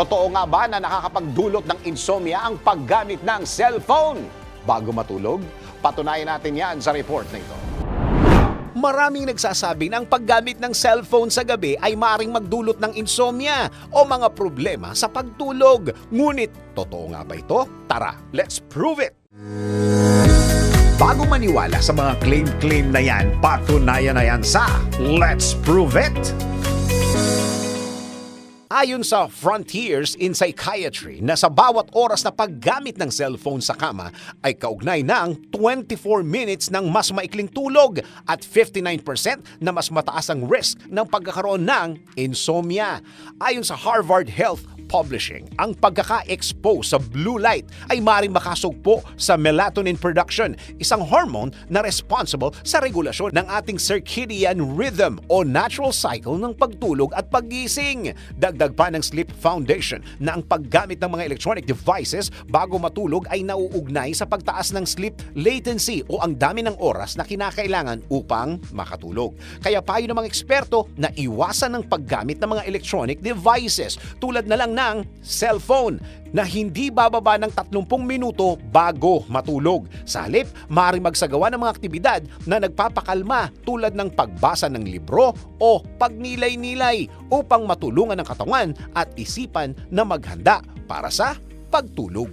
Totoo nga ba na nakakapagdulot ng insomnia ang paggamit ng cellphone? Bago matulog, patunayan natin yan sa report na ito. Maraming nagsasabi na ang paggamit ng cellphone sa gabi ay maring magdulot ng insomnia o mga problema sa pagtulog. Ngunit, totoo nga ba ito? Tara, let's prove it! Bago maniwala sa mga claim-claim na yan, patunayan na yan sa Let's Prove It! Ayon sa Frontiers in Psychiatry na sa bawat oras na paggamit ng cellphone sa kama ay kaugnay ng 24 minutes ng mas maikling tulog at 59% na mas mataas ang risk ng pagkakaroon ng insomnia. Ayon sa Harvard Health Publishing, ang pagkaka-expose sa blue light ay maring makasugpo sa melatonin production, isang hormone na responsible sa regulasyon ng ating circadian rhythm o natural cycle ng pagtulog at paggising. Dagdag pa ng Sleep Foundation na ang paggamit ng mga electronic devices bago matulog ay nauugnay sa pagtaas ng sleep latency o ang dami ng oras na kinakailangan upang makatulog. Kaya payo ng mga eksperto na iwasan ng paggamit ng mga electronic devices tulad na lang ng cellphone na hindi bababa ng 30 minuto bago matulog. Sa halip, maaari magsagawa ng mga aktibidad na nagpapakalma tulad ng pagbasa ng libro o pagnilay-nilay upang matulungan ang katawan at isipan na maghanda para sa pagtulog.